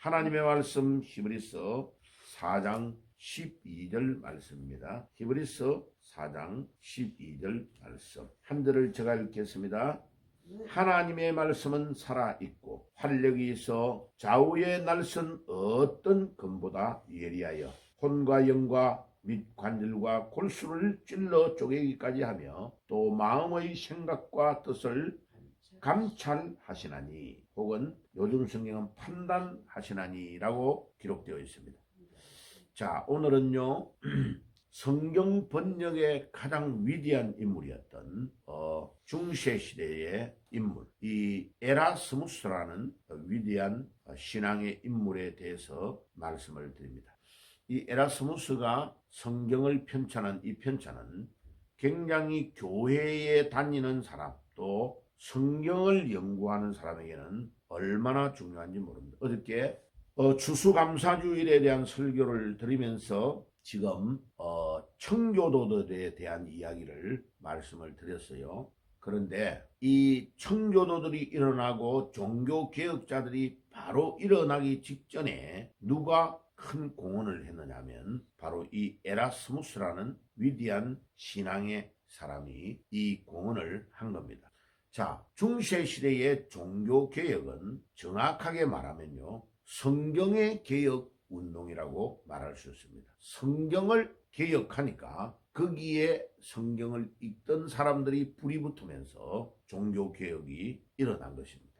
하나님의 말씀 히브리서 4장 12절 말씀입니다. 히브리서 4장 12절 말씀. 한 절을 제가 읽겠습니다. 하나님의 말씀은 살아있고 활력이 있어 좌우의 날선 어떤 검보다 예리하여 혼과 영과 및 관절과 골수를 찔러 쪼개기까지 하며 또 마음의 생각과 뜻을 감찰하시나니 혹은 요즘 성경은 판단하시나니라고 기록되어 있습니다. 자 오늘은요 성경 번역의 가장 위대한 인물이었던 어, 중세 시대의 인물 이 에라스무스라는 위대한 신앙의 인물에 대해서 말씀을 드립니다. 이 에라스무스가 성경을 편찬한 이 편찬은 굉장히 교회에 다니는 사람 또 성경을 연구하는 사람에게는 얼마나 중요한지 모릅니다. 어저께 어, 추수감사주일에 대한 설교를 드리면서 지금 어, 청교도들에 대한 이야기를 말씀을 드렸어요. 그런데 이 청교도들이 일어나고 종교 개혁자들이 바로 일어나기 직전에 누가 큰 공헌을 했느냐면 바로 이 에라스무스라는 위대한 신앙의 사람이 이 공헌을 한 겁니다. 자, 중세 시대의 종교 개혁은 정확하게 말하면요. 성경의 개혁 운동이라고 말할 수 있습니다. 성경을 개혁하니까 거기에 성경을 읽던 사람들이 불이 붙으면서 종교 개혁이 일어난 것입니다.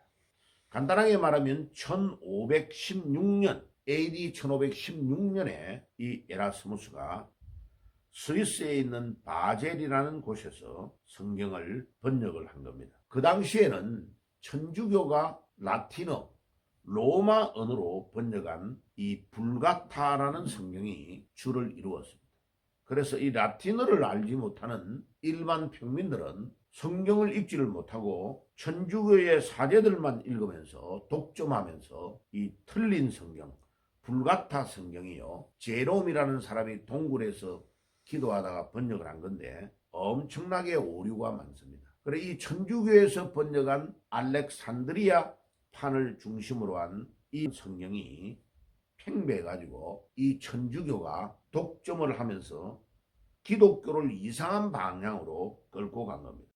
간단하게 말하면 1516년 AD 1516년에 이 에라스무스가 스위스에 있는 바젤이라는 곳에서 성경을 번역을 한 겁니다. 그 당시에는 천주교가 라틴어, 로마 언어로 번역한 이 불가타라는 성경이 주를 이루었습니다. 그래서 이 라틴어를 알지 못하는 일반 평민들은 성경을 읽지를 못하고 천주교의 사제들만 읽으면서 독점하면서 이 틀린 성경, 불가타 성경이요. 제롬이라는 사람이 동굴에서 기도하다가 번역을 한 건데 엄청나게 오류가 많습니다. 그래 이 천주교에서 번역한 알렉산드리아 판을 중심으로 한 이 성경이 팽배해가지고 이 천주교가 독점을 하면서 기독교를 이상한 방향으로 끌고 간 겁니다.